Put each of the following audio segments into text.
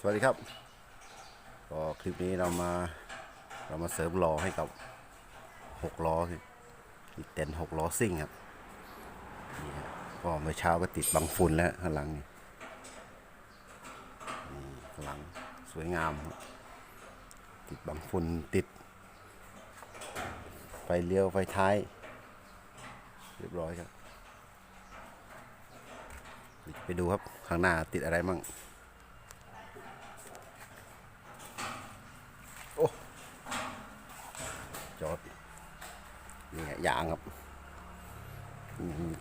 สวัสดีครับ ก็คลิปนี้เรามาเรามาเสริมล้อให้กับหกล้อคือเต็นหกล้อซิ่งครับนี่ฮะก็เมื่อเช้าก็ติดบังฝุ่นแล้วข้างหลังนี่นี่ข้างหลังสวยงาม ติดบังฝุ่นติด ไฟเลี้ยวไฟท้าย เรียบร้อยครับ ไปดูครับข้างหน้าติดอะไรมั่ง โอ้ จอดนี่ฮะยางครับ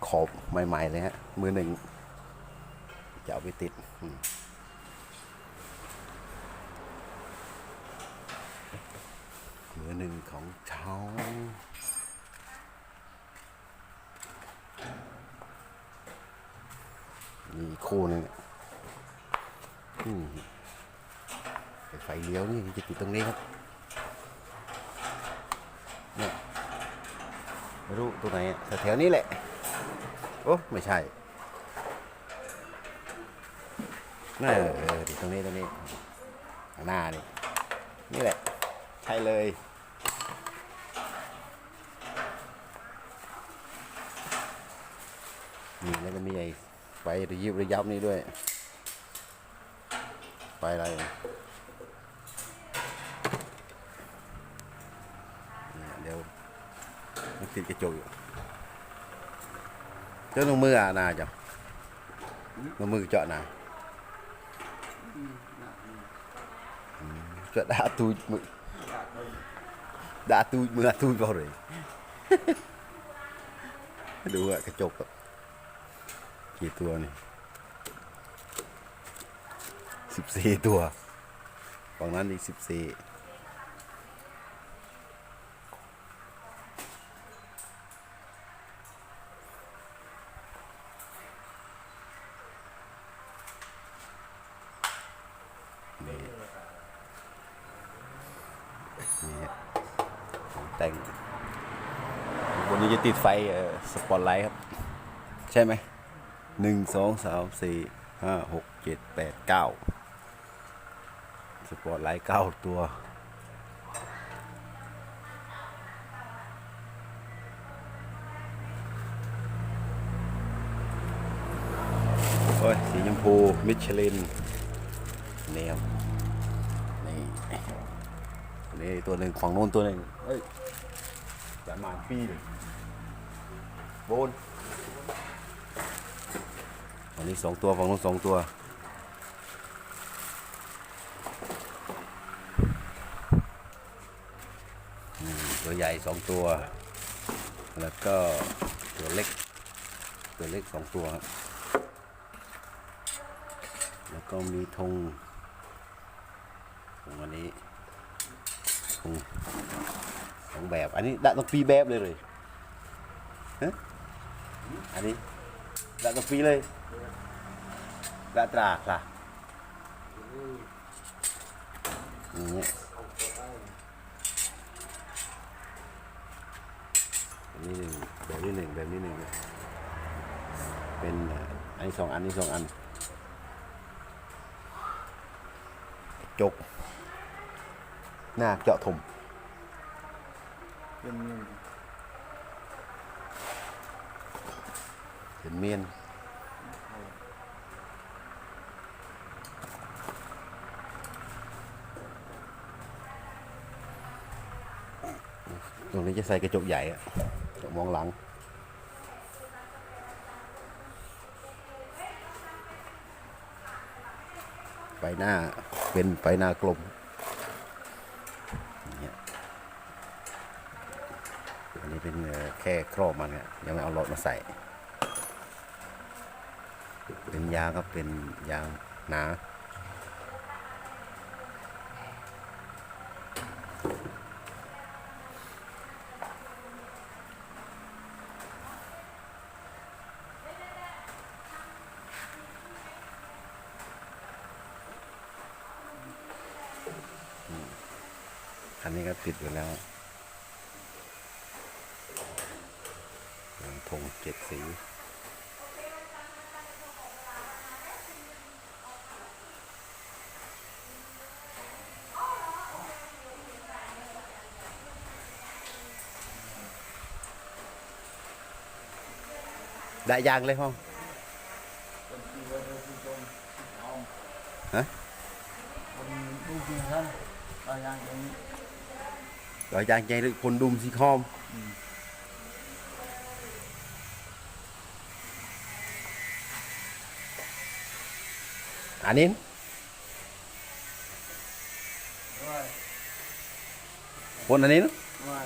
ขอบใหม่ๆเลยฮะ มือหนึ่งจะเอาไปติดมือหนึ่งของเช้ามีคู่นึงไฟเลี้ยวนี่จะติดตรงนี้ครับเนี่ย ไม่รู้ตรงไหนอะแถวๆนี้แหละ โอ้ไม่ใช่น่าเออติดตรงนี้ตรงนี้ข้างหน้านี่นี่แหละ ใช่เลยนี่แล้วก็มีไอ้ไฟระยิบระยับนี่ด้วยไฟอะไรอะ เนี่ยเดี๋ยว มันติดกระจกอยู่เจ้าลงมืออะนาจ้ะลงมือเจาะนาจะด่าตูดมือด่าตูดมือตูดเปล่าเลยดูอะกระจกกี่ตัวนี่สิบสี่ตัวฝั่งนั้นอีกสิบสี่ นี่นี่ฮะของแต่งบนนี้จะติดไฟ เอ่อสปอตไลท์ครับ ใช่ไหมหนึ่งสองสามสี่ห้าหกเจ็ดแปดเก้าสปอตไลท์เก้าตัว โอ้ย สีชมพูมิชลินนี่ครับนี่นี่ตัวหนึ่งของโน้นตัวหนึ่งเฮ้ยจะมาปี บนอันนี้สองตัวฝั่งโน้นสองตัวอืมตัวใหญ่สองตัว แล้วก็ตัวเล็ก ตัวเล็กสองตัวครับ แล้วก็มีธงธงอันนี้ธงสองแบบ อันนี้ได้ต้องปีแบบเลยเลยฮะ อันนี้ได้ต้องปีเลยได้ตราค่ะนี่อันนี้หนึ่งแบบนี้หนึ่งแบบนี้หนึ่งเป็นอันนี้สองอันนี้สองอันจกหน้าเจาะถมเป็น เห็นเมียนตรงนี้จะใส่กระจกใหญ่อะมองหลังไฟหน้าเป็นไฟหน้ากลมอันนี้เป็นแค่ครอบมันเนี่ยยังไม่เอาหลอดมาใส่ เป็นยางครับเป็นยางหนาคันนี้ก็ติดอยู่แล้วยางธงเจ็ดสี ได้ยางเลยพ่อคนที่ว่าเราที่จมเอาฮะคนดูจริงท่านเอาอย่างอย่างนี้ได้ยางใจหรือคนดุมสีคอมอันนี้ว่าคนอันนี้นะว่า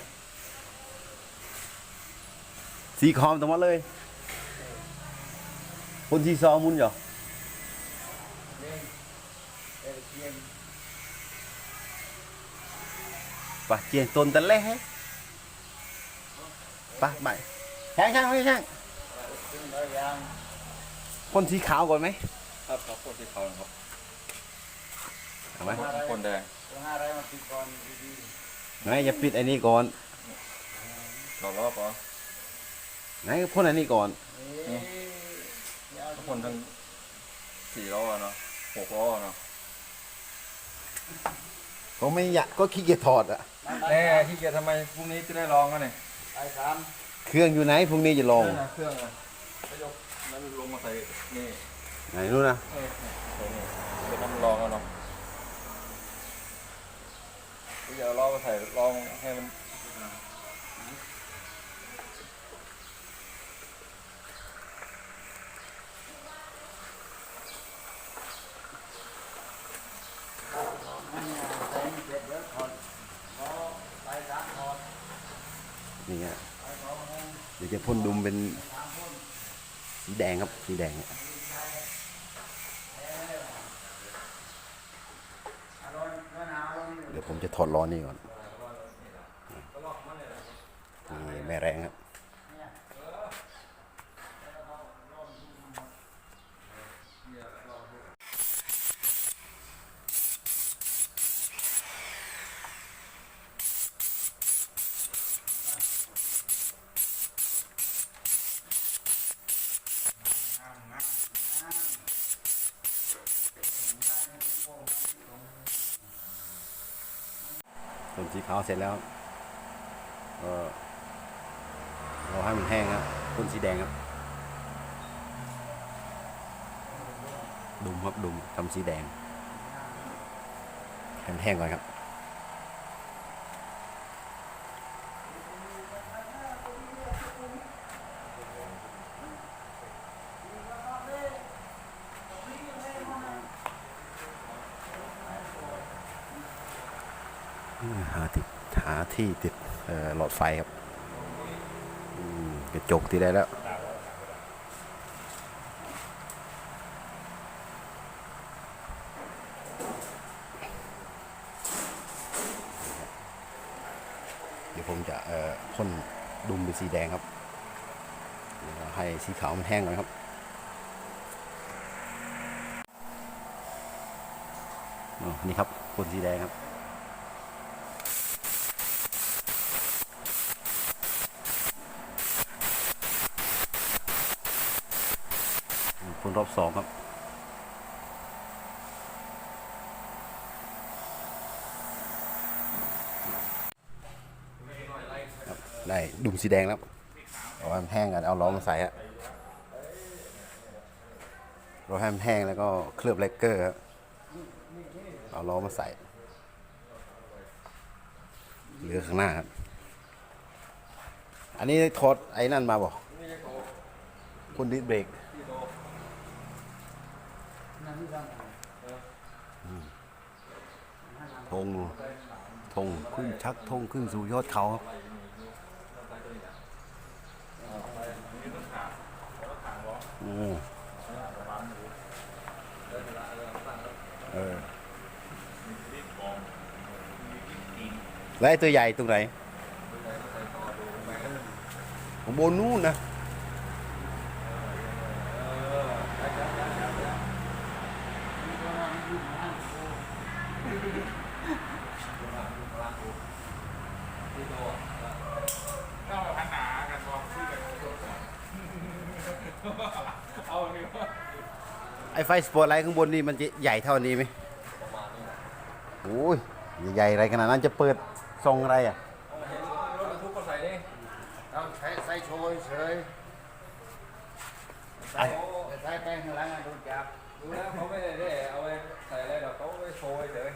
สีคอมตรงมาเลย คนที่ซอมุนเหรอเล่นเอเทียนปะเจียนตนตะเล่ให้ปะไปช่างช่างไม่ช่างซึ่งเราอย่างคนสีขาวก่อนไหมครับครับคนที่เขาครับเอาไหมคนแดงเราหาอะไรมาติดก่อนดีไหนอย่าปิดอันนี้ก่อนเรารอบเหรอไหนพ่นอันนี้ก่อน ทุกคนทั้งสี่ล้อเนาะหกล้อเนาะก็ไม่อยากก็ขี้เกียจถอดอะแน่ที่เกียจทำไมพรุ่งนี้จะได้ลองกันเนี่ยไปสามเครื่องอยู่ไหนพรุ่งนี้จะลองนั่นนะเครื่องอะไปยกแล้วลงมาใส่นี่ไหนนู่นนะเออใส่นี่เป็นน้ำลองกันเนาะที่จะเอาล้อมาใส่ลองให้มันมันเนี่ยใส่ไม่เสร็จเดี๋ยวถอดพอไปสามถอด นี่ไง ไปสองโมง เดี๋ยวจะพ่นดุม เป็นสีแดงครับสีแดงเดี๋ยวผมจะถอดล้อนี่ก่อนนี่แม่แรงครับ สีขาวเสร็จแล้วก็เราให้มันแห้งครับพ่นสีแดงครับดุมครับดุมทำสีแดงให้มันแห้งก่อนครับ หาติดหา ที่ติดหลอดไฟครับกระจกที่ได้แล้ว เดี๋ยวผมจะพ่นดุมเป็นสีแดงครับ ให้สีขาวมันแห้งก่อนครับนี่ครับพ่นสีแดงครับ พ่นรอบสองครับ ได้ดุมสีแดงแล้วเอาให้มันแห้งกันเอาล้อมาใส่ฮะเราให้มันแห้งแล้วก็เคลือบเลกเกอร์ครับเอาล้อมาใส่เหลือข้างหน้าครับ อันนี้ถอดไอ้นั่นมาบอกคุณดิสเบรก ธงธงขึ้นชักธงขึ้นสู่ยอดเขาโอ้เออแล้วตัวใหญ่ตรงไหนของบนนู่นนะ ไอ้ไฟสปอร์ตไลท์ข้างบนนี่มันจะใหญ่เท่านี้ไหมโอ้ยใหญ่อะไรขนาดนั้นจะเปิดทรงอะไรอะรถบรรทุกก็ใส่นี่เอาใช้ใส่โชยเฉยใส่ใส่ไปข้างหลังโดนจับดูแล้วเขาไม่ได้ได้เอาไว้ใส่อะไรหรอกเขาไว้โชว์เฉย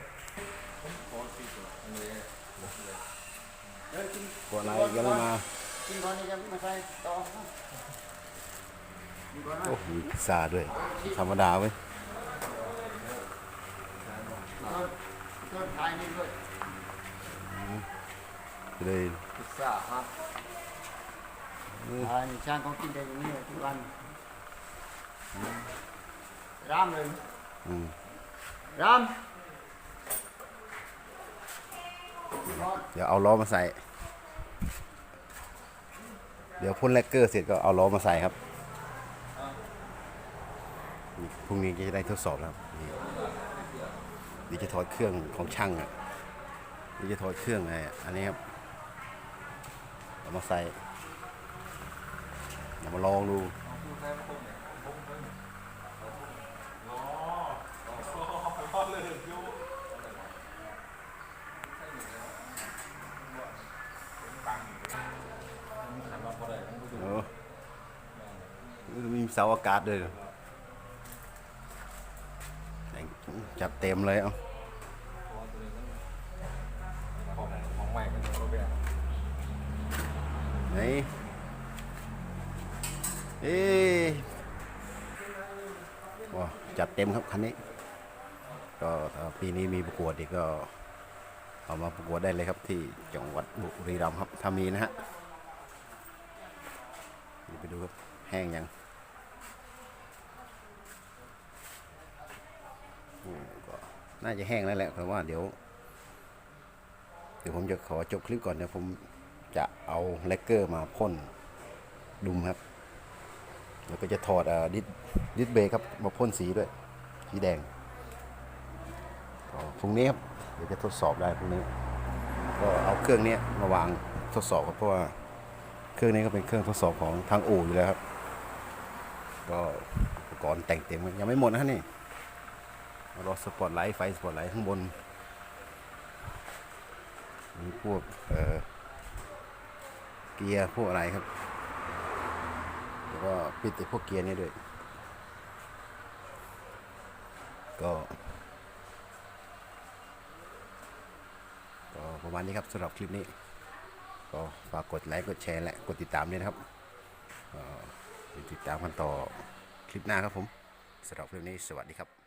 โชว์ที่สุดอันนี้หมดเลยเดี๋ยวกินปวดอะไรยังไม่มากินก่อนนี่จะมาใส่ต่อ กินก่อนนะโอ้มีพิซซ่าด้วย ธรรมดาเว้ยต้นต้นทายนี่ด้วยเลยพิซซ่าฮัททายนี่ช่างเขากินได้อย่างนี้ทุกวันรามเลยอืมรามเดี๋ยวเอาล้อมาใส่ เดี๋ยวพ่นแลกเกอร์เสร็จก็เอาล้อมาใส่ครับนี่ พรุ่งนี้จะได้ทดสอบแล้วครับนี่นี่จะถอดเครื่องของช่างอะนี่จะถอดเครื่องไงอันนี้ครับเอามาใส่เดี๋ยวมาลองดูดูแค่พวกเนี่ยวมาพอได้ผมก็ดูเออมีเสาอากาศด้วยแต่ง จัดเต็มเลยเอ้าเพราะว่าตัวนี้มันของของใหม่มันตัวแบบไหนเอ๊ว้าจัดเต็มครับคันนี้ ก็ปีนี้มีประกวดอีกก็ เอามาประกวดได้เลยครับที่จังหวัดบุรีรัมย์ครับถ้ามีนะฮะไปดูครับแห้งยังอืมก็ น่าจะแห้งแล้วแหละเพราะว่าเดี๋ยว เดี๋ยวผมจะขอจบคลิปก่อนเดี๋ยวผมจะเอาเลกเกอร์มาพ่นดุมครับ แล้วก็จะถอดอดิสดิสเบครับมาพ่นสีด้วย สีแดงพรุ่งนี้ครับเดี๋ยวจะทดสอบได้พรุ่งนี้ ก็เอาเครื่องนี้มาวางทดสอบครับเพราะว่าเครื่องนี้ก็เป็นเครื่องทดสอบของทางอู่อยู่แล้วครับ ก็อุปกรณ์แต่งเต็มยังไม่หมดนะนี่ รอสปอตไลท์ไฟสปอตไลท์ข้างบนมีพวกเอ่อเกียร์พวกอะไรครับแล้วก็ปิดไอ้พวกเกียร์นี่ด้วย ก็ก็ประมาณนี้ครับสำหรับคลิปนี้ ก็ฝากกดไลค์กดแชร์และกดติดตามด้วยนะครับเอ่อติดตามกันต่อคลิปหน้าครับผมสำหรับคลิปนี้สวัสดีครับ